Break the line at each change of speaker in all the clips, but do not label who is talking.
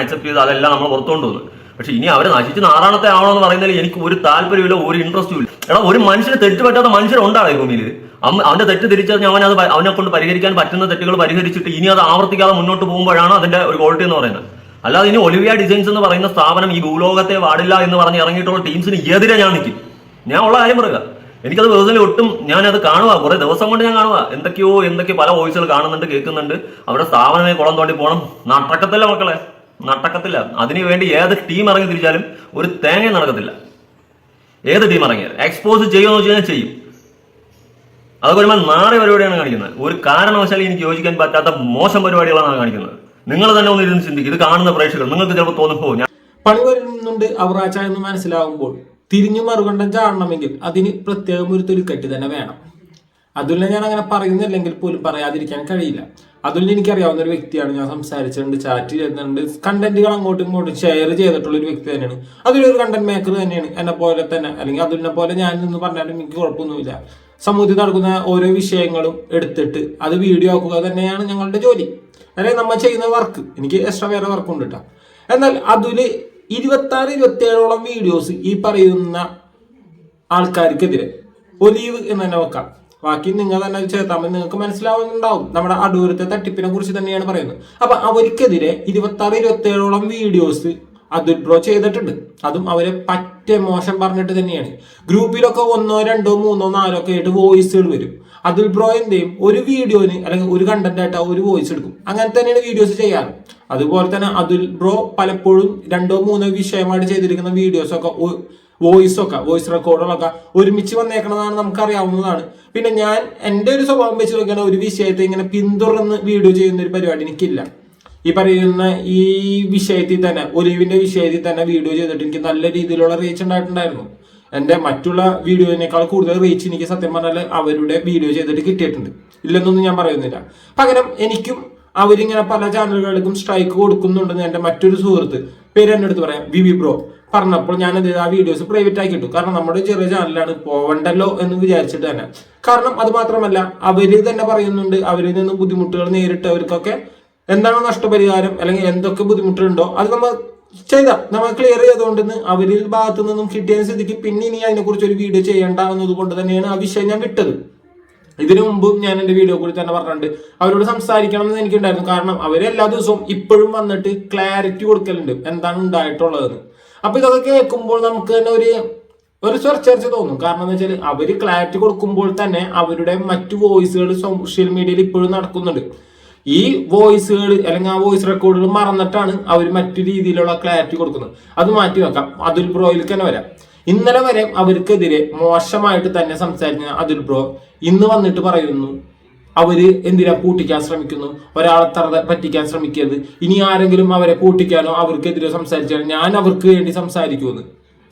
Accept ചെയ്ത് അതെല്ലാം നമ്മൾ പുറത്തുകൊണ്ട് വന്നു. പക്ഷെ ഇനി അവരെ നശിച്ച് നാറാണത്തെ ആവണമെന്ന് പറയുന്നതിൽ എനിക്ക് ഒരു താല്പര്യമില്ല ഒരു ഇൻട്രസ്റ്റും ഇല്ല. എടാ ഒരു മനുഷ്യന് തെറ്റ് പറ്റാത്ത മനുഷ്യരുണ്ടാണ് ഭൂമിയിൽ അവന്റെ തെറ്റ് തിരിച്ചറിഞ്ഞ് അവൻ അത് അവനെ കൊണ്ട് പരിഹരിക്കാൻ പറ്റുന്ന തെറ്റുകൾ പരിഹരിച്ചിട്ട് ഇനി അത് ആവർത്തിക്കാതെ മുന്നോട്ട് പോകുമ്പോഴാണ് അതിന്റെ ഒരു ക്വാളിറ്റി എന്ന് പറയുന്നത്. അല്ലാതെ ഇനി ഒലിവിയ ഡിസൈൻസ് എന്ന് പറയുന്ന സ്ഥാപനം ഈ ഭൂലോകത്തെ പാടില്ല എന്ന് പറഞ്ഞ് ഇറങ്ങിയിട്ടുള്ള ടീംസിന് എതിരെ ഞാൻ നിൽക്കും ഞാൻ ഉള്ള കാര്യം പറയുക എനിക്കത് പേഴ്സണലി ഒട്ടും ഞാനത് കാണുക കുറെ ദിവസം കൊണ്ട് ഞാൻ കാണുക എന്തൊക്കെയോ എന്തൊക്കെയോ പല വോയിസുകൾ കാണുന്നുണ്ട് കേൾക്കുന്നുണ്ട്. അവരുടെ സ്ഥാപനമേ കുളം തോണ്ടി പോകണം നാട്ടക്കത്തല്ല മക്കളെ? നട്ടക്കത്തില്ല അതിനുവേണ്ടി ഏത് ടീം ഇറങ്ങി തിരിച്ചാലും ഒരു തേങ്ങ നടക്കത്തില്ല. ഏത് ടീം ഇറങ്ങിയാലും. എക്സ്പോസ് ചെയ്യുമെന്ന് വെച്ച് കഴിഞ്ഞാൽ ചെയ്യും. അതൊക്കെ ഒരുമാതിരി നാളെ പരിപാടിയാണ് കാണിക്കുന്നത്. ഒരു കാരണവശാലും എനിക്ക് യോജിക്കാൻ പറ്റാത്ത മോശം പരിപാടികളാണ് കാണിക്കുന്നത്. നിങ്ങൾ തന്നെ ഒന്ന് ഇരുന്ന് ചിന്തിക്കും. ഇത് കാണുന്ന പ്രേക്ഷകർ. നിങ്ങൾക്ക് ചിലപ്പോൾ തോന്നിപ്പോ ഞാൻ
പണി വരുന്നുണ്ട് അവറാച്ച എന്ന് മനസ്സിലാവുമ്പോൾ തിരിഞ്ഞു മറുകണ്ടം ചാടണമെങ്കിൽ അതിന് പ്രത്യേകം ഒരു തൊലിക്കെട്ട് തന്നെ വേണം. അതുല്ല ഞാൻ അങ്ങനെ പറയുന്നില്ലെങ്കിൽ പോലും പറയാതിരിക്കാൻ കഴിയില്ല. അതുലിന് എനിക്കറിയാവുന്ന ഒരു വ്യക്തിയാണ് ഞാൻ സംസാരിച്ചിട്ടുണ്ട് ചാറ്റ് ചെയ്യുന്നുണ്ട്. കണ്ടന്റുകൾ അങ്ങോട്ടും ഇങ്ങോട്ടും ഷെയർ ചെയ്തിട്ടുള്ള ഒരു വ്യക്തി തന്നെയാണ്. അതിലൊരു കണ്ടന്റ് മേക്കർ തന്നെയാണ്. എന്നെ പോലെ തന്നെ. അല്ലെങ്കിൽ അതിനെ പോലെ ഞാൻ നിന്ന് പറഞ്ഞാലും എനിക്ക് കുഴപ്പമൊന്നുമില്ല. സമൂഹത്തിൽ നടക്കുന്ന ഓരോ വിഷയങ്ങളും എടുത്തിട്ട് അത് വീഡിയോ ആക്കുക തന്നെയാണ് ഞങ്ങളുടെ ജോലി. അല്ലെങ്കിൽ നമ്മൾ ചെയ്യുന്ന വർക്ക് എനിക്ക് എക്സ്ട്രാ വേറെ വർക്ക് ഉണ്ട് കേട്ടോ എന്നാൽ അതിൽ ഇരുപത്തി ആറ് ഇരുപത്തി ഏഴോളം വീഡിയോസ് ഈ പറയുന്ന ആൾക്കാർക്കെതിരെ ഒലീവ് എന്ന് തന്നെ വെക്കാം. ബാക്കി നിങ്ങൾ തന്നെ ചേർത്താൽ നിങ്ങൾക്ക് മനസ്സിലാവുന്നുണ്ടാവും. നമ്മുടെ അടൂരത്തെ തട്ടിപ്പിനെ കുറിച്ച് തന്നെയാണ് പറയുന്നത്. അപ്പൊ അവർക്കെതിരെ ഇരുപത്തി ആറ് ഇരുപത്തി ഏഴോളം വീഡിയോസ് അത് ബ്രോ ചെയ്തിട്ടുണ്ട്. അതും അവരെ പറ്റ മോശം പറഞ്ഞിട്ട് തന്നെയാണ്. ഗ്രൂപ്പിലൊക്കെ ഒന്നോ രണ്ടോ മൂന്നോ നാലോ ഒക്കെ ആയിട്ട് വോയിസുകൾ വരും. അതിൽ ബ്രോ ചെയ്യും? ഒരു വീഡിയോന് അല്ലെങ്കിൽ ഒരു കണ്ടന്റ് ആയിട്ട് ഒരു വോയിസ് എടുക്കും. അങ്ങനെ തന്നെയാണ് വീഡിയോസ് ചെയ്യാറ്. അതുപോലെ തന്നെ അതുൽ ബ്രോ പലപ്പോഴും രണ്ടോ മൂന്നോ വിഷയമായിട്ട് ചെയ്തിരിക്കുന്ന വീഡിയോസ് ഒക്കെ വോയിസ് റെക്കോർഡുകളൊക്കെ ഒരുമിച്ച് വന്നേക്കണതാണ് നമുക്കറിയാവുന്നതാണ്. പിന്നെ ഞാൻ എന്റെ ഒരു സ്വഭാവം വെച്ച് നോക്കുകയാണെങ്കിൽ ഒരു വിഷയത്തെ ഇങ്ങനെ പിന്തുടർന്ന് വീഡിയോ ചെയ്യുന്ന ഒരു പരിപാടി എനിക്കില്ല. ഈ പറയുന്ന ഈ വിഷയത്തിൽ തന്നെ ഒലിവിന്റെ വിഷയത്തിൽ തന്നെ വീഡിയോ ചെയ്തിട്ട് എനിക്ക് നല്ല രീതിയിലുള്ള റീച്ച് ഉണ്ടായിട്ടുണ്ടായിരുന്നു. എന്റെ മറ്റുള്ള വീഡിയോനേക്കാൾ കൂടുതൽ റീച്ച് എനിക്ക് സത്യം പറഞ്ഞാൽ അവരുടെ വീഡിയോ ചെയ്തിട്ട് കിട്ടിയിട്ടുണ്ട്. ഇല്ലെന്നൊന്നും ഞാൻ പറയുന്നില്ല. പകരം എനിക്കും അവരിങ്ങനെ പല ചാനലുകൾക്കും സ്ട്രൈക്ക് കൊടുക്കുന്നുണ്ടെന്ന് എന്റെ മറ്റൊരു സുഹൃത്ത് പേര് എന്റെ അടുത്ത് പറയാം വി ബ്രോ. പറഞ്ഞപ്പോൾ ഞാൻ എന്ത് ആ വീഡിയോസ് പ്രൈവറ്റ് ആക്കി ഇട്ടു. കാരണം നമ്മുടെ ചെറിയ ചാനലാണ് പോവണ്ടല്ലോ എന്ന് വിചാരിച്ചിട്ട് തന്നെ. കാരണം അത് മാത്രമല്ല അവർ തന്നെ പറയുന്നുണ്ട് അവരിൽ നിന്ന് ബുദ്ധിമുട്ടുകൾ നേരിട്ടവർക്കൊക്കെ എന്താണ് നഷ്ടപരിഹാരം അല്ലെങ്കിൽ എന്തൊക്കെ ബുദ്ധിമുട്ടുണ്ടോ അത് നമ്മൾ ചെയ്ത. നമ്മൾ ക്ലിയർ ചെയ്തുകൊണ്ട് അവരിൽ ഭാഗത്തു നിന്നും കിട്ടിയതിന് സ്ഥിതിക്ക് പിന്നെ ഇനി അതിനെക്കുറിച്ച് ഒരു വീഡിയോ ചെയ്യേണ്ട എന്നത് കൊണ്ട് തന്നെയാണ് ആ വിഷയം ഞാൻ വിട്ടത്. ഇതിനു മുമ്പും ഞാൻ എന്റെ വീഡിയോ കൂടി തന്നെ പറഞ്ഞിട്ടുണ്ട്. അവരോട് സംസാരിക്കണം എന്ന് എനിക്കുണ്ടായിരുന്നു. കാരണം അവരെല്ലാ എല്ലാ ദിവസവും ഇപ്പോഴും വന്നിട്ട് ക്ലാരിറ്റി കൊടുക്കലുണ്ട്. എന്താണ് ഉണ്ടായിട്ടുള്ളതെന്ന്. അപ്പൊ ഇതൊക്കെ കേൾക്കുമ്പോൾ നമുക്ക് തന്നെ ഒരു ഒരു ചർച്ച തോന്നും. കാരണം എന്താ വെച്ചാൽ അവർ ക്ലാരിറ്റി കൊടുക്കുമ്പോൾ തന്നെ അവരുടെ മറ്റു വോയിസുകൾ സോഷ്യൽ മീഡിയയിൽ ഇപ്പോഴും നടക്കുന്നുണ്ട്. ഈ വോയിസുകൾ അല്ലെങ്കിൽ ആ വോയിസ് റെക്കോർഡുകൾ മറന്നിട്ടാണ് അവർ മറ്റു രീതിയിലുള്ള ക്ലാരിറ്റി കൊടുക്കുന്നത്. അത് മാറ്റി വെക്കാം അതുൽ ബ്രോയിലേക്ക് തന്നെ വരാം. ഇന്നലെ വരെ അവർക്കെതിരെ മോശമായിട്ട് തന്നെ സംസാരിക്കുന്ന അതുൽ ബ്രോ ഇന്ന് വന്നിട്ട് പറയുന്നു അവർ എന്തിനാ പൂട്ടിക്കാൻ ശ്രമിക്കുന്നു? ഒരാളെ തറ പറ്റിക്കാൻ ശ്രമിക്കരുത്. ഇനി ആരെങ്കിലും അവരെ പൂട്ടിക്കാനോ അവർക്കെതിരെ സംസാരിച്ചാലോ ഞാൻ അവർക്ക് വേണ്ടി സംസാരിക്കുമെന്ന്.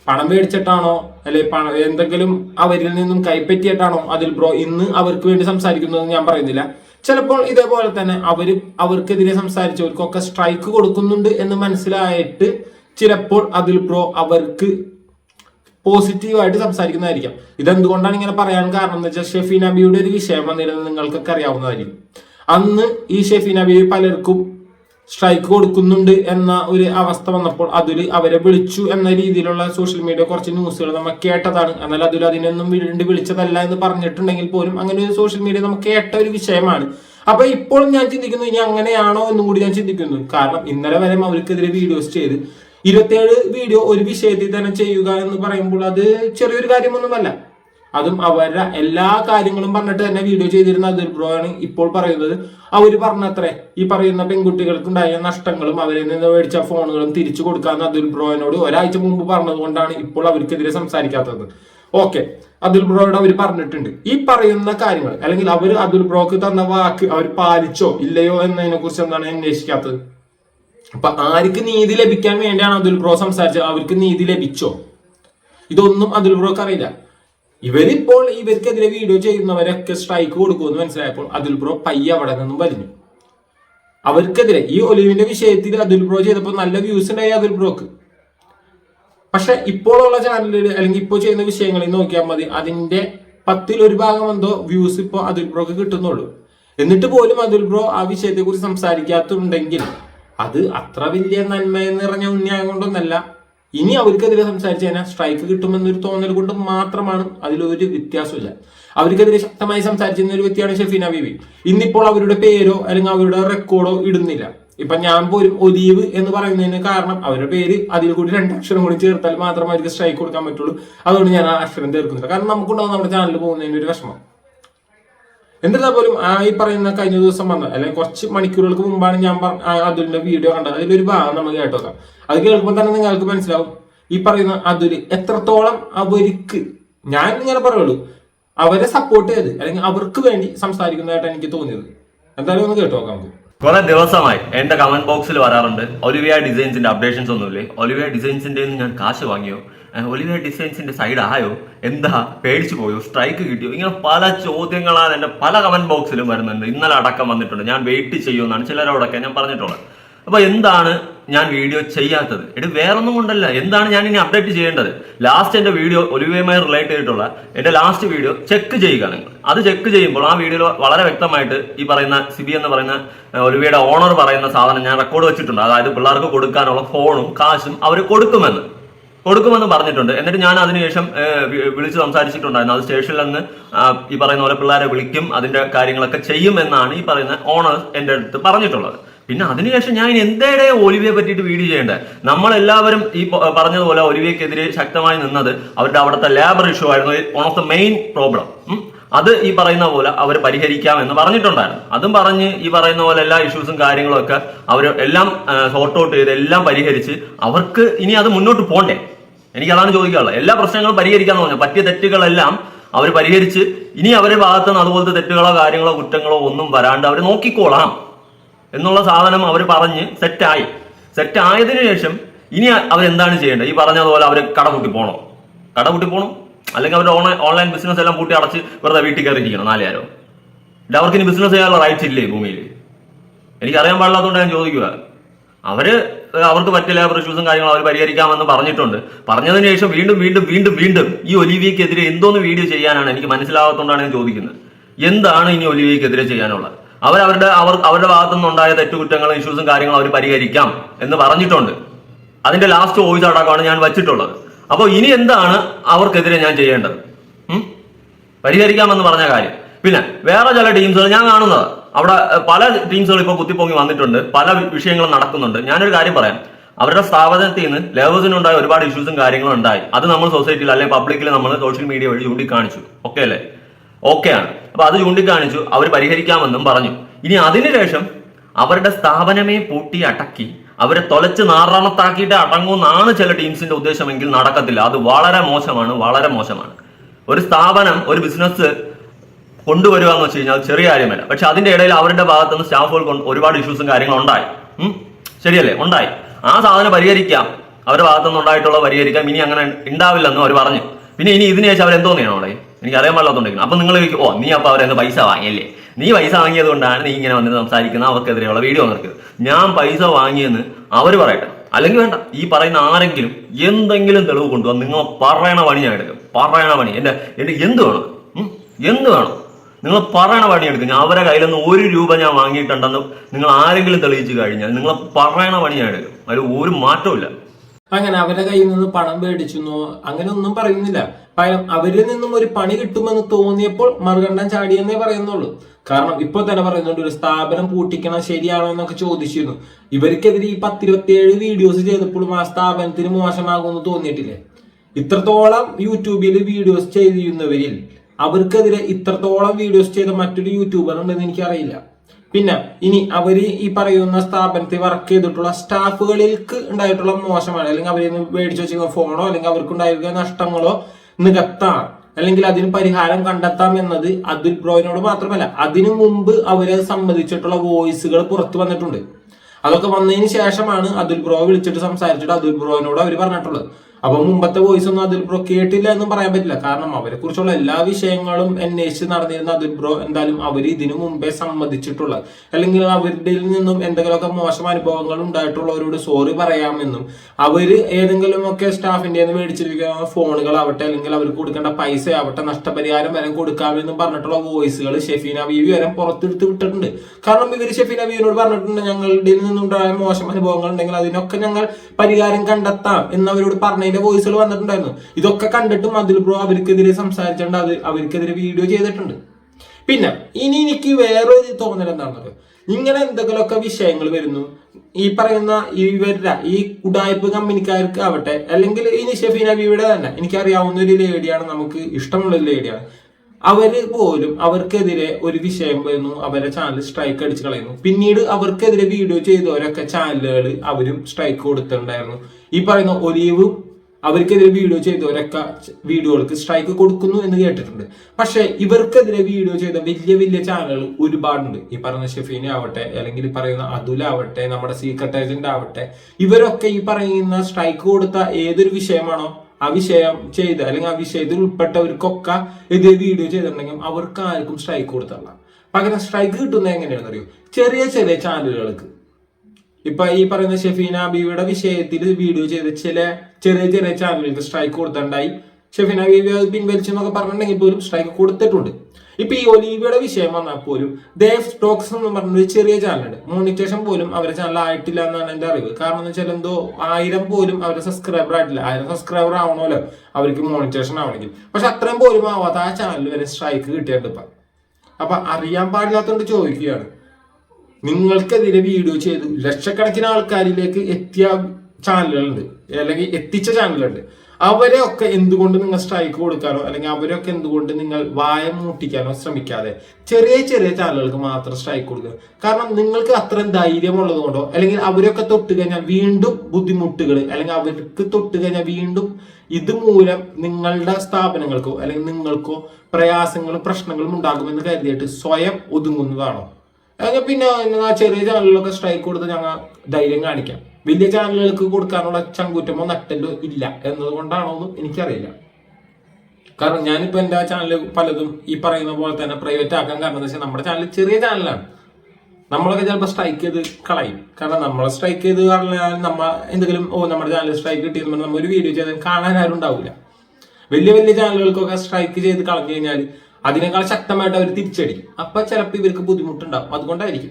പണം മേടിച്ചിട്ടാണോ? അല്ലെ പണം എന്തെങ്കിലും അവരിൽ നിന്നും കൈപ്പറ്റിയിട്ടാണോ അതിൽ ബ്രോ ഇന്ന് അവർക്ക് വേണ്ടി സംസാരിക്കുന്നതെന്ന് ഞാൻ പറയുന്നില്ല. ചിലപ്പോൾ ഇതേപോലെ തന്നെ അവർ അവർക്കെതിരെ സംസാരിച്ചവർക്കൊക്കെ സ്ട്രൈക്ക് കൊടുക്കുന്നുണ്ട് എന്ന് മനസ്സിലായിട്ട് ചിലപ്പോൾ അതിൽ ബ്രോ അവർക്ക് പോസിറ്റീവായിട്ട് സംസാരിക്കുന്നതായിരിക്കാം. ഇതെന്തുകൊണ്ടാണ് ഇങ്ങനെ പറയാൻ കാരണം എന്ന് വെച്ചാൽ ഷെഫി നബിയുടെ ഒരു വിഷയം വന്നിരുന്നത് നിങ്ങൾക്കൊക്കെ അറിയാവുന്നതായിരിക്കും. അന്ന് ഈ ഷെഫി നബി പലർക്കും സ്ട്രൈക്ക് കൊടുക്കുന്നുണ്ട് എന്ന ഒരു അവസ്ഥ വന്നപ്പോൾ അതിൽ അവരെ വിളിച്ചു എന്ന രീതിയിലുള്ള സോഷ്യൽ മീഡിയ കുറച്ച് ന്യൂസുകൾ നമ്മൾ കേട്ടതാണ്. എന്നാൽ അതിൽ അതിനൊന്നും വീണ്ടും വിളിച്ചതല്ല എന്ന് പറഞ്ഞിട്ടുണ്ടെങ്കിൽ പോലും അങ്ങനെ ഒരു സോഷ്യൽ മീഡിയ നമുക്ക് കേട്ട ഒരു വിഷയമാണ്. അപ്പൊ ഇപ്പോൾ ഞാൻ ചിന്തിക്കുന്നു ഇനി അങ്ങനെയാണോ എന്നും കൂടി ഞാൻ ചിന്തിക്കുന്നു. കാരണം ഇന്നലെ വരെ അവർക്കെതിരെ വീഡിയോസ് ചെയ്ത് ഇരുപത്തിയേഴ് വീഡിയോ ഒരു വിഷയത്തിൽ തന്നെ ചെയ്യുക എന്ന് പറയുമ്പോൾ അത് ചെറിയൊരു കാര്യമൊന്നുമല്ല. അതും അവരുടെ എല്ലാ കാര്യങ്ങളും പറഞ്ഞിട്ട് തന്നെ വീഡിയോ ചെയ്തിരുന്ന അതിൽ ബ്രോ ആണ്. ഇപ്പോൾ പറയുന്നത് അവർ പറഞ്ഞത്രേ ഈ പറയുന്ന പെൺകുട്ടികൾക്കുണ്ടായ നഷ്ടങ്ങളും അവരിൽ നിന്ന് മേടിച്ച ഫോണുകളും തിരിച്ചു കൊടുക്കാമെന്ന് അതിൽ ബ്രോയിനോട് ഒരാഴ്ച മുമ്പ് പറഞ്ഞതുകൊണ്ടാണ് ഇപ്പോൾ അവർക്കെതിരെ സംസാരിക്കാത്തത്. ഓക്കെ അതുൽ ബ്രോയോട് അവർ പറഞ്ഞിട്ടുണ്ട്. ഈ പറയുന്ന കാര്യങ്ങൾ അല്ലെങ്കിൽ അവർ അതുൽ ബ്രോക്ക് തന്ന വാക്ക് അവർ പാലിച്ചോ ഇല്ലയോ എന്നതിനെ കുറിച്ച് എന്താണ് അന്വേഷിക്കാത്തത്? അപ്പൊ ആർക്ക് നീതി ലഭിക്കാൻ വേണ്ടിയാണ് അതുൽ ബ്രോ സംസാരിച്ചത്? അവർക്ക് നീതി ലഭിച്ചോ? ഇതൊന്നും അതുൽ ബ്രോക്ക് അറിയില്ല. ഇവരിപ്പോൾ ഇവർക്കെതിരെ വീഡിയോ ചെയ്യുന്നവരൊക്കെ സ്ട്രൈക്ക് കൊടുക്കുമെന്ന് മനസ്സിലായപ്പോൾ അതുൽ ബ്രോ പയ്യ അവിടെ നിന്നും വലിഞ്ഞു. അവർക്കെതിരെ ഈ ഒലിവിന്റെ വിഷയത്തിൽ അതുൽ ബ്രോ ചെയ്തപ്പോൾ നല്ല വ്യൂസ് ഉണ്ടായി അതുൽ ബ്രോക്ക്. പക്ഷെ ഇപ്പോഴുള്ള ചാനലിൽ അല്ലെങ്കിൽ ഇപ്പോൾ ചെയ്യുന്ന വിഷയങ്ങളിൽ നോക്കിയാൽ മതി. അതിന്റെ പത്തിൽ ഒരു ഭാഗം എന്തോ വ്യൂസ് ഇപ്പോൾ അതുൽ ബ്രോക്ക് കിട്ടുന്നുള്ളൂ. എന്നിട്ട് പോലും അതുൽ ബ്രോ ആ വിഷയത്തെ കുറിച്ച് സംസാരിക്കാത്തുണ്ടെങ്കിൽ അത് അത്ര വലിയ നന്മ നിറഞ്ഞ ഉന്യായം കൊണ്ടൊന്നല്ല. ഇനി അവർക്കെതിരെ സംസാരിച്ചു കഴിഞ്ഞാൽ സ്ട്രൈക്ക് കിട്ടുമെന്നൊരു തോന്നൽ കൊണ്ട് മാത്രമാണ് അതിലൊരു വ്യത്യാസമില്ല. അവർക്കെതിരെ ശക്തമായി സംസാരിച്ചിരുന്ന ഒരു വ്യക്തിയാണ് ഷെഫീന ബീബി ഇന്നിപ്പോൾ അവരുടെ പേരോ അല്ലെങ്കിൽ അവരുടെ റെക്കോർഡോ ഇടുന്നില്ല. ഇപ്പൊ ഞാൻ പോലും ഒലീവ് എന്ന് പറയുന്നതിന് കാരണം അവരുടെ പേര് അതിൽ കൂടി രണ്ട് അക്ഷരം കൂടി ചേർത്താൽ മാത്രമേ അവർക്ക് സ്ട്രൈക്ക് കൊടുക്കാൻ പറ്റുള്ളൂ. അതുകൊണ്ട് ഞാൻ ആ അക്ഷരം തീർക്കുന്നില്ല കാരണം നമുക്കുണ്ടാവും നമ്മുടെ ചാനലിൽ പോകുന്നതിന് ഒരു വിഷമം. എന്നിരുന്നാൽ പോലും ആ ഈ പറയുന്ന കഴിഞ്ഞ ദിവസം വന്ന അല്ലെങ്കിൽ കുറച്ച് മണിക്കൂറുകൾക്ക് മുമ്പാണ് ഞാൻ അതുലിന്റെ വീഡിയോ കണ്ടത്. അതിലൊരു ഭാഗം നമ്മൾ കേട്ടോക്കാം. അത് കേൾക്കുമ്പോൾ തന്നെ നിങ്ങൾക്ക് മനസ്സിലാവും ഈ പറയുന്ന അതുൽ എത്രത്തോളം അവർക്ക് ഞാൻ ഇങ്ങനെ പറയുള്ളൂ അവരെ സപ്പോർട്ട് ചെയ്ത് അല്ലെങ്കിൽ അവർക്ക് വേണ്ടി സംസാരിക്കുന്നതായിട്ട് എനിക്ക് തോന്നിയത്. എന്തായാലും ഒന്ന് കേട്ടോ നമുക്ക്.
കുറെ ദിവസമായി എന്റെ കമന്റ് ബോക്സിൽ വരാറുണ്ട്. ഒലിവിയ ഡിസൈൻസിന്റെ അപ്ഡേഷൻസ് ഒന്നുമില്ലേ? ഒലിവിയ ഡിസൈൻസിന്റെ ഞാൻ കാശ് വാങ്ങിയോ? ഒലിവിയ ഡിസൈൻസിന്റെ സൈഡ് ആയോ? എന്താ? പേടിച്ചു പോയോ? സ്ട്രൈക്ക് കിട്ടിയോ? ഇങ്ങനെ പല ചോദ്യങ്ങളാണ് എന്റെ പല കമന്റ് ബോക്സിലും വരുന്നുണ്ട്. ഇന്നലെ അടക്കം വന്നിട്ടുണ്ട്. ഞാൻ വെയിറ്റ് ചെയ്യുമെന്നാണ് ചിലരോടൊക്കെ ഞാൻ പറഞ്ഞിട്ടുള്ളത്. അപ്പൊ എന്താണ് ഞാൻ വീഡിയോ ചെയ്യാത്തത്? ഇത് വേറൊന്നും കൊണ്ടല്ല. എന്താണ് ഞാൻ ഇനി അപ്ഡേറ്റ് ചെയ്യേണ്ടത്? ലാസ്റ്റ് എന്റെ വീഡിയോ ഒലിവിയുമായി റിലേറ്റ് ചെയ്തിട്ടുള്ള എന്റെ ലാസ്റ്റ് വീഡിയോ ചെക്ക് ചെയ്യുക നിങ്ങൾ. അത് ചെക്ക് ചെയ്യുമ്പോൾ ആ വീഡിയോയിൽ വളരെ വ്യക്തമായിട്ട് ഈ പറയുന്ന സിബി എന്ന് പറയുന്ന ഒലിവിയുടെ ഓണർ പറയുന്ന സാധനം ഞാൻ റെക്കോർഡ് വെച്ചിട്ടുണ്ട്. അതായത് പിള്ളേർക്ക് കൊടുക്കാനുള്ള ഫോണും കാശും അവർ കൊടുക്കുമെന്ന്. കൊടുക്കുമെന്ന് പറഞ്ഞിട്ടുണ്ട്. എന്നിട്ട് ഞാൻ അതിനുശേഷം വിളിച്ച് സംസാരിച്ചിട്ടുണ്ടായിരുന്നു. അത് സ്റ്റേഷനിൽ നിന്ന് ഈ പറയുന്ന പോലെ പിള്ളേരെ വിളിക്കും അതിന്റെ കാര്യങ്ങളൊക്കെ ചെയ്യും എന്നാണ് ഈ പറയുന്ന ഓണർ എന്റെ അടുത്ത് പറഞ്ഞിട്ടുള്ളത്. പിന്നെ അതിനുശേഷം ഞാൻ എന്തേടെ ഒലിവിയെ പറ്റിയിട്ട് വീഡിയോ ചെയ്യേണ്ടത് നമ്മളെല്ലാവരും ഈ പറഞ്ഞതുപോലെ ഒലിവിയക്കെതിരെ ശക്തമായി നിന്നത് അവരുടെ അവിടുത്തെ ലേബർ ഇഷ്യൂ ആയിരുന്നു. One of the main problem. അത് ഈ പറയുന്ന പോലെ അവർ പരിഹരിക്കാം എന്ന് പറഞ്ഞിട്ടുണ്ടായിരുന്നു. അതും പറഞ്ഞ് ഈ പറയുന്ന പോലെ എല്ലാ ഇഷ്യൂസും കാര്യങ്ങളും ഒക്കെ അവർ എല്ലാം സോർട്ട് ഔട്ട് ചെയ്ത് എല്ലാം പരിഹരിച്ച് അവർക്ക് ഇനി അത് മുന്നോട്ട് പോകണ്ടേ എനിക്ക് അതാണ് ചോദിക്കാനുള്ളത്. എല്ലാ പ്രശ്നങ്ങളും പരിഹരിക്കാന്ന് പറഞ്ഞു പറ്റിയ തെറ്റുകളെല്ലാം അവർ പരിഹരിച്ച് ഇനി അവരുടെ ഭാഗത്ത് നിന്ന് അതുപോലത്തെ തെറ്റുകളോ കാര്യങ്ങളോ കുറ്റങ്ങളോ ഒന്നും വരാണ്ട് അവർ നോക്കിക്കോളാം എന്നുള്ള സാധനം അവർ പറഞ്ഞ് സെറ്റായി. സെറ്റ് ആയതിനു ശേഷം ഇനി അവരെന്താണ് ചെയ്യേണ്ടത്? ഈ പറഞ്ഞതുപോലെ അവർ കട പോകണം കടപൂട്ടി കട പൂട്ടി പോകണം അല്ലെങ്കിൽ അവരുടെ ഓൺലൈൻ ഓൺലൈൻ ബിസിനസ് എല്ലാം കൂട്ടി അടച്ച് വെറുതെ വീട്ടിൽ കയറി ഇരിക്കണം നാലുകാരോ ഇല്ല അവർക്ക് ഇനി ബിസിനസ് ചെയ്യാനുള്ള റൈറ്റ്സ് ഇല്ലേ ഭൂമിയിൽ? എനിക്കറിയാൻ പാടില്ലാത്തതുകൊണ്ട് ഞാൻ ചോദിക്കുക. അവർ അവർക്ക് പറ്റിയ ലേബർ ഇഷ്യൂസും കാര്യങ്ങളും അവർ പരിഹരിക്കാമെന്ന് പറഞ്ഞിട്ടുണ്ട്. പറഞ്ഞതിന് ശേഷം വീണ്ടും വീണ്ടും വീണ്ടും വീണ്ടും ഈ ഒലിവിയക്കെതിരെ എന്തോന്ന് വീഡിയോ ചെയ്യാനാണ് എനിക്ക് മനസ്സിലാവാത്തതുകൊണ്ടാണ് ഞാൻ ചോദിക്കുന്നത്. എന്താണ് ഇനി ഒലിവിയക്കെതിരെ ചെയ്യാനുള്ളത്? അവരവരുടെ അവർ അവരുടെ ഭാഗത്തു നിന്നുണ്ടായ തെറ്റുകുറ്റങ്ങളും ഇഷ്യൂസും കാര്യങ്ങളും അവർ പരിഹരിക്കാം എന്ന് പറഞ്ഞിട്ടുണ്ട്. അതിന്റെ ലാസ്റ്റ് വോയിസ് അടക്കമാണ് ഞാൻ വച്ചിട്ടുള്ളത്. അപ്പോൾ ഇനി എന്താണ് അവർക്കെതിരെ ഞാൻ ചെയ്യേണ്ടത്? പരിഹരിക്കാമെന്ന് പറഞ്ഞ കാര്യം. പിന്നെ വേറെ ചില ടീംസുകൾ ഞാൻ കാണുന്നത്. അവിടെ പല ടീംസുകൾ ഇപ്പോൾ കുത്തിപ്പൊങ്ങി വന്നിട്ടുണ്ട്. പല വിഷയങ്ങളും നടക്കുന്നുണ്ട്. ഞാനൊരു കാര്യം പറയാം. അവരുടെ സ്ഥാപനത്തിൽ നിന്ന് ലേബേഴ്സിനുണ്ടായ ഒരുപാട് ഇഷ്യൂസും കാര്യങ്ങളും ഉണ്ടായി. അത് നമ്മൾ സൊസൈറ്റിയിൽ അല്ലെങ്കിൽ പബ്ലിക്കിൽ നമ്മൾ സോഷ്യൽ മീഡിയ വഴി ചൂണ്ടിക്കാണിച്ചു. ഓക്കെ അല്ലേ? ഓക്കെ ആണ്. അപ്പൊ അത് ചൂണ്ടിക്കാണിച്ചു. അവർ പരിഹരിക്കാമെന്നും പറഞ്ഞു. ഇനി അതിനുശേഷം അവരുടെ സ്ഥാപനമേ പൂട്ടി അടക്കി അവരെ തൊലച്ച് നാറാമത്താക്കിയിട്ട് അടങ്ങുമെന്നാണ് ചില ടീംസിന്റെ ഉദ്ദേശമെങ്കിൽ നടക്കത്തില്ല. അത് വളരെ മോശമാണ് വളരെ മോശമാണ്. ഒരു സ്ഥാപനം ഒരു ബിസിനസ് കൊണ്ടുവരിക എന്ന് വെച്ച് കഴിഞ്ഞാൽ ചെറിയ കാര്യമല്ല. പക്ഷെ അതിന്റെ ഇടയിൽ അവരുടെ ഭാഗത്ത് നിന്ന് സ്റ്റാഫുകൾ കൊണ്ട് ഒരുപാട് ഇഷ്യൂസും കാര്യങ്ങളും ഉണ്ടായി. ശരിയല്ലേ? ഉണ്ടായി. ആ സാധനം പരിഹരിക്കാം. അവരുടെ ഭാഗത്തു നിന്ന് ഉണ്ടായിട്ടുള്ള പരിഹരിക്കാം. ഇനി അങ്ങനെ ഉണ്ടാവില്ലെന്നും അവർ പറഞ്ഞു. പിന്നെ ഇനി ഇതിനു ശേഷം അവരെന്തോ ചെയ്യണം അവിടെ? എനിക്ക് അറിയാൻ പാടില്ലാത്തോണ്ടിരിക്കണം അപ്പൊ നിങ്ങൾ ഓ നീ അപ്പൊ അവരെന്ന് പൈസ വാങ്ങിയല്ലേ? നീ പൈസ വാങ്ങിയത് കൊണ്ടാണ് നീ ഇങ്ങനെ വന്നിട്ട് സംസാരിക്കുന്ന അവർക്കെതിരെയുള്ള വീഡിയോ നിർക്കുന്നത് ഞാൻ പൈസ വാങ്ങിയെന്ന് അവർ പറയട്ടെ. അല്ലെങ്കിൽ വേണ്ട ഈ പറയുന്ന ആരെങ്കിലും എന്തെങ്കിലും തെളിവ് കൊണ്ടുവന്ന് നിങ്ങൾ പറയണ പണി ഞാൻ എടുക്കും. പറയണ പണി. എന്റെ എന്റെ എന്ത് വേണം? എന്ത് വേണം? നിങ്ങൾ പറയണ പണി എടുക്കും. ഞാൻ അവരെ കയ്യിൽ നിന്ന് ഒരു രൂപ ഞാൻ വാങ്ങിയിട്ടുണ്ടെന്ന് നിങ്ങൾ ആരെങ്കിലും തെളിയിച്ചു കഴിഞ്ഞാൽ നിങ്ങൾ പറയണ പണി ഞാൻ എടുക്കും. അതിൽ ഒരു മാറ്റവും
അങ്ങനെ അവരുടെ കയ്യിൽ നിന്ന് പണം മേടിച്ചെന്നോ അങ്ങനെ ഒന്നും പറയുന്നില്ല. അവരിൽ നിന്നും ഒരു പണി കിട്ടുമെന്ന് തോന്നിയപ്പോൾ മറുകണ്ഠം ചാടിയെന്നേ പറയുന്നുള്ളൂ. കാരണം ഇപ്പൊ തന്നെ പറയുന്നുണ്ട് ഒരു സ്ഥാപനം പൂട്ടിക്കണം ശരിയാണോ എന്നൊക്കെ ചോദിച്ചിരുന്നു. ഇവർക്കെതിരെ ഈ പത്തിരുപത്തിയേഴ് വീഡിയോസ് ചെയ്തപ്പോഴും ആ സ്ഥാപനത്തിന് മോശമാകുമെന്ന് തോന്നിയിട്ടില്ലേ? ഇത്രത്തോളം യൂട്യൂബിൽ വീഡിയോസ് ചെയ്യുന്നവരിൽ അവർക്കെതിരെ ഇത്രത്തോളം വീഡിയോസ് ചെയ്ത മറ്റൊരു യൂട്യൂബർ ഉണ്ടെന്ന് എനിക്കറിയില്ല. പിന്നെ ഇനി അവർ ഈ പറയുന്ന സ്ഥാപനത്തിൽ വർക്ക് ചെയ്തിട്ടുള്ള സ്റ്റാഫുകളിൽക്ക് ഉണ്ടായിട്ടുള്ള മോശമാണ്. അല്ലെങ്കിൽ അവരിൽ മേടിച്ചു വെച്ചിരിക്കുന്ന ഫോണോ അല്ലെങ്കിൽ അവർക്ക് ഉണ്ടായിരിക്കുന്ന നഷ്ടങ്ങളോ നികത്താം അല്ലെങ്കിൽ അതിന് പരിഹാരം കണ്ടെത്താം എന്നത് അതുൽ ബ്രോയിനോട് മാത്രമല്ല അതിനു മുമ്പ് അവരെ സംബന്ധിച്ചിട്ടുള്ള വോയിസുകൾ പുറത്തു വന്നിട്ടുണ്ട്. അതൊക്കെ വന്നതിന് ശേഷമാണ് അതുൽ ബ്രോ വിളിച്ചിട്ട് സംസാരിച്ചിട്ട് അതുൽ ബ്രോയിനോട് അവർ പറഞ്ഞിട്ടുള്ളത്. അപ്പൊ മുമ്പത്തെ വോയിസ് ഒന്നും അതിൽ ബ്രോ കേട്ടില്ല എന്നും പറയാൻ പറ്റില്ല. കാരണം അവരെ കുറിച്ചുള്ള എല്ലാ വിഷയങ്ങളും അന്വേഷിച്ച് നടന്നിരുന്ന അതിൽ ബ്രോ എന്തായാലും അവർ ഇതിനു മുമ്പേ സമ്മതിച്ചിട്ടുള്ളത്. അല്ലെങ്കിൽ അവരുടെ നിന്നും എന്തെങ്കിലുമൊക്കെ മോശം അനുഭവങ്ങൾ ഉണ്ടായിട്ടുള്ളവരോട് സോറി പറയാമെന്നും അവർ ഏതെങ്കിലും ഒക്കെ സ്റ്റാഫിന്റെ മേടിച്ചിരിക്കുന്ന ഫോണുകളാവട്ടെ അല്ലെങ്കിൽ അവർക്ക് കൊടുക്കേണ്ട പൈസ ആവട്ടെ നഷ്ടപരിഹാരം വരെ കൊടുക്കാമെന്നും പറഞ്ഞിട്ടുള്ള വോയിസുകൾ ഷെഫീന ബീവി വരെ പുറത്തെടുത്ത് വിട്ടിട്ടുണ്ട്. കാരണം ഇവർ ഷെഫീന ബീവിനോട് പറഞ്ഞിട്ടുണ്ട് ഞങ്ങളുടെ നിന്നുണ്ടായ മോശം അനുഭവങ്ങൾ ഉണ്ടെങ്കിൽ അതിനൊക്കെ ഞങ്ങൾ പരിഹാരം കണ്ടെത്താം എന്നവരോട് പറഞ്ഞതിന്റെ വോയിസുകൾ വന്നിട്ടുണ്ടായിരുന്നു. ഇതൊക്കെ കണ്ടിട്ടും അതിൽ ബ്രോ അവർക്കെതിരെ സംസാരിച്ചിട്ടുണ്ട്. അത് അവർക്കെതിരെ വീഡിയോ ചെയ്തിട്ടുണ്ട്. പിന്നെ ഇനി എനിക്ക് വേറൊരു തോന്നൽ എന്താണെന്നറിയോ ഇങ്ങനെ എന്തെങ്കിലുമൊക്കെ വിഷയങ്ങൾ വരുന്നു. ഈ പറയുന്ന ഇവരുടെ ഈ ഉടായ്പ കമ്പനിക്കാർക്ക് ആവട്ടെ അല്ലെങ്കിൽ ഈ നിഷഫീന ബിയുടെ തന്നെ എനിക്കറിയാവുന്ന ഒരു ലേഡിയാണ് നമുക്ക് ഇഷ്ടമുള്ള ഒരു ലേഡിയാണ്. അവർ പോലും അവർക്കെതിരെ ഒരു വിഷയം വരുന്നു അവരെ ചാനൽ സ്ട്രൈക്ക് അടിച്ചു കളയുന്നു. പിന്നീട് അവർക്കെതിരെ വീഡിയോ ചെയ്തവരൊക്കെ ചാനലുകൾ അവരും സ്ട്രൈക്ക് കൊടുത്തിട്ടുണ്ടായിരുന്നു. ഈ പറയുന്ന ഒലീവും അവർക്കെതിരെ വീഡിയോ ചെയ്തവരൊക്കെ വീഡിയോകൾക്ക് സ്ട്രൈക്ക് കൊടുക്കുന്നു എന്ന് കേട്ടിട്ടുണ്ട്. പക്ഷേ ഇവർക്കെതിരെ വീഡിയോ ചെയ്ത വലിയ വലിയ ചാനലുകൾ ഒരുപാടുണ്ട്. ഈ പറയുന്ന ഷെഫീനെ ആവട്ടെ അല്ലെങ്കിൽ പറയുന്ന അതുലാവട്ടെ നമ്മുടെ സീക്രട്ട് ഏജന്റ് ആവട്ടെ ഇവരൊക്കെ ഈ പറയുന്ന സ്ട്രൈക്ക് കൊടുത്ത ഏതൊരു വിഷയമാണോ ആ വിഷയം ചെയ്ത അല്ലെങ്കിൽ ആ വിഷയത്തിൽ ഉൾപ്പെട്ടവർക്കൊക്കെ എതിരെ വീഡിയോ ചെയ്തിട്ടുണ്ടെങ്കിൽ അവർക്ക് ആർക്കും സ്ട്രൈക്ക് കൊടുത്തല്ല പകരം സ്ട്രൈക്ക് കിട്ടുന്നത് എങ്ങനെയാണെന്നറിയോ? ചെറിയ ചെറിയ ചാനലുകൾക്ക് ഇപ്പൊ ഈ പറയുന്ന ഷെഫീന ബീവിയുടെ വിഷയത്തിൽ വീഡിയോ ചെയ്ത ചില ചെറിയ ചെറിയ ചാനലുകൾക്ക് സ്ട്രൈക്ക് കൊടുത്തിട്ടുണ്ടായി. ഷെഫീന ബീവി അത് പിൻവലിച്ചു എന്നൊക്കെ പറഞ്ഞിട്ടുണ്ടെങ്കിൽ പോലും സ്ട്രൈക്ക് കൊടുത്തിട്ടുണ്ട്. ഇപ്പൊ ഈ ഒലീവിയുടെ വിഷയം വന്നാൽ പോലും ദേവ് സ്റ്റോക്സ് എന്ന് പറഞ്ഞൊരു ചെറിയ ചാനലുണ്ട് മോണിറ്റേഷൻ പോലും അവരുടെ ചാനൽ ആയിട്ടില്ല എന്നാണ് എന്റെ അറിവ്. കാരണം എന്ന് വെച്ചാൽ എന്തോ ആയിരം പോലും അവരുടെ സബ്സ്ക്രൈബർ ആയിട്ടില്ല. ആയിരം സബ്സ്ക്രൈബർ ആവണമല്ലോ അവർക്ക് മോണിറ്റേഷൻ ആവണമെങ്കിൽ. പക്ഷെ അത്രയും പോലും ആവാത്ത ആ ചാനൽ വരെ സ്ട്രൈക്ക് കിട്ടിയിട്ടുണ്ട് ഇപ്പൊ. അപ്പൊ അറിയാൻ പാടില്ലാത്തതുകൊണ്ട് ചോദിക്കുകയാണ്. നിങ്ങൾക്കെതിരെ വീഡിയോ ചെയ്ത് ലക്ഷക്കണക്കിന് ആൾക്കാരിലേക്ക് എത്തിയ ചാനലുകളുണ്ട്. അല്ലെങ്കിൽ എത്തിച്ച ചാനലുണ്ട് അവരെ ഒക്കെ എന്തുകൊണ്ട് നിങ്ങൾ സ്ട്രൈക്ക് കൊടുക്കാനോ അല്ലെങ്കിൽ അവരൊക്കെ എന്തുകൊണ്ട് നിങ്ങൾ വായ മൂട്ടിക്കാനോ ശ്രമിക്കാതെ ചെറിയ ചെറിയ ചാനലുകൾക്ക് മാത്രം സ്ട്രൈക്ക് കൊടുക്കുക. കാരണം നിങ്ങൾക്ക് അത്രയും ധൈര്യമുള്ളത് കൊണ്ടോ അല്ലെങ്കിൽ അവരൊക്കെ തൊട്ട് കഴിഞ്ഞാൽ വീണ്ടും ബുദ്ധിമുട്ടുകൾ അല്ലെങ്കിൽ അവർക്ക് തൊട്ട് കഴിഞ്ഞാൽ വീണ്ടും ഇത് മൂലം നിങ്ങളുടെ സ്ഥാപനങ്ങൾക്കോ അല്ലെങ്കിൽ നിങ്ങൾക്കോ പ്രയാസങ്ങളും പ്രശ്നങ്ങളും ഉണ്ടാകുമെന്ന് കരുതിയിട്ട് സ്വയം ഒതുങ്ങുന്നതാണോ? അല്ലെങ്കിൽ പിന്നെ ആ ചെറിയ ചാനലുകളൊക്കെ സ്ട്രൈക്ക് കൊടുത്ത് ഞങ്ങൾ ധൈര്യം കാണിക്കാം. വലിയ ചാനലുകൾക്ക് കൊടുക്കാനുള്ള ചങ്കൂറ്റമോ നട്ടല്ലോ ഇല്ല. എന്നതുകൊണ്ടാണോ എന്നും എനിക്കറിയില്ല. കാരണം ഞാനിപ്പോ എന്റെ ചാനൽ പലതും ഈ പറയുന്ന പോലെ തന്നെ പ്രൈവറ്റ് ആക്കാൻ കാരണം വെച്ചാൽ നമ്മുടെ ചാനൽ ചെറിയ ചാനലാണ്. നമ്മളൊക്കെ ചിലപ്പോൾ സ്ട്രൈക്ക് ചെയ്ത് കളയും. കാരണം നമ്മൾ സ്ട്രൈക്ക് ചെയ്ത് കളഞ്ഞാൽ നമ്മൾ എന്തെങ്കിലും ഓ നമ്മുടെ ചാനൽ സ്ട്രൈക്ക് കിട്ടിയെന്ന് പറഞ്ഞാൽ നമ്മൾ ഒരു വീഡിയോ ചെയ്താൽ കാണാൻ ആരും ഉണ്ടാവില്ല വലിയ വലിയ ചാനലുകൾക്കൊക്കെ സ്ട്രൈക്ക് ചെയ്ത് കളഞ്ഞു കഴിഞ്ഞാൽ അതിനേക്കാൾ ശക്തമായിട്ട് അവർ തിരിച്ചടിക്കും. അപ്പൊ ചിലപ്പോൾ ഇവർക്ക് ബുദ്ധിമുട്ടുണ്ടാവും. അതുകൊണ്ടായിരിക്കും.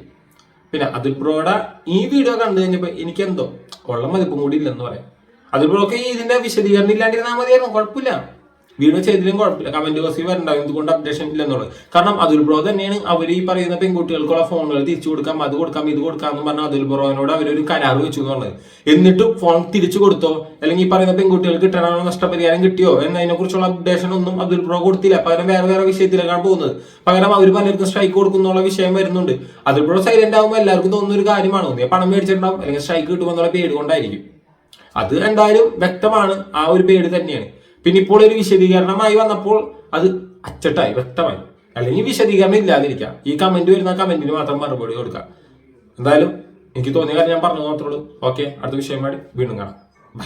പിന്നെ അതിൽ ബ്രോയുടെ ഈ വീഡിയോ കണ്ടു കഴിഞ്ഞപ്പോ എനിക്കെന്തോ ഉള്ള മതിപ്പും കൂടി ഇല്ലെന്ന് പറയാം. അതിൽ ബ്രോക്ക് ഇതിന്റെ വിശദീകരണം ഇല്ലാണ്ടിരുന്നാൽ മതിയായിരുന്നു. കുഴപ്പമില്ല. വീഡിയോ ചെയ്തിലും കുഴപ്പമില്ല. കമന്റ് ബോക്സിൽ വരണ്ടാവും. എന്തുകൊണ്ട് അപ്ഡേഷൻ ഇല്ലെന്നുള്ളത്. കാരണം അതുൽ ബ്രോ തന്നെയാണ് അവർ ഈ പറയുന്ന പെൺകുട്ടികൾക്കുള്ള ഫോണുകൾ തിരിച്ചു കൊടുക്കാം അത് കൊടുക്കാം ഇത് കൊടുക്കാം എന്ന് പറഞ്ഞാൽ അതുൽ ബ്രോനോട് അവരൊരു കരാർ വെച്ചു എന്ന് പറഞ്ഞത്. എന്നിട്ട് ഫോൺ തിരിച്ചു കൊടുത്തോ? അല്ലെങ്കിൽ ഈ പറയുന്ന പെൺകുട്ടികൾക്ക് കിട്ടണോ നഷ്ടപരിഹാരം കിട്ടിയോ? എന്നതിനെ കുറിച്ചുള്ള അപ്ഡേഷൻ ഒന്നും അതുൽ ബ്രോ കൊടുത്തില്ല. പകരം വേറെ വേറെ വിഷയത്തിലേക്കാണ് പോകുന്നത്. പകരം അവർ പലർക്കും സ്ട്രൈക്ക് കൊടുക്കുന്നുള്ള വിഷയം വരുന്നുണ്ട്. അതുൽ ബ്രോ സൈലന്റ് ആകുമ്പോൾ എല്ലാവർക്കും തോന്നുന്ന ഒരു കാര്യമാണ്. പണം മേടിച്ചിട്ടുണ്ടാവും. അല്ലെങ്കിൽ സ്ട്രൈക്ക് കിട്ടുമെന്നുള്ള പേടി കൊണ്ടായിരിക്കും. അത് എന്തായാലും വ്യക്തമാണ്. ആ ഒരു പേടി തന്നെയാണ്. പിന്നെ ഇപ്പോൾ ഒരു വിശദീകരണമായി വന്നപ്പോൾ അത് അച്ചട്ടായി വ്യക്തമായി. അല്ലെങ്കിൽ വിശദീകരണം ഇല്ലാതിരിക്കാം. ഈ കമന്റ് വരുന്ന കമന്റിന് മാത്രം മറുപടി കൊടുക്കാം. എന്തായാലും എനിക്ക് തോന്നിയ കാര്യം ഞാൻ പറഞ്ഞു മാത്രമേ ഉള്ളൂ. ഓക്കെ അടുത്ത വിഷയമായിട്ട് വീണ്ടും കാണാം. ബൈ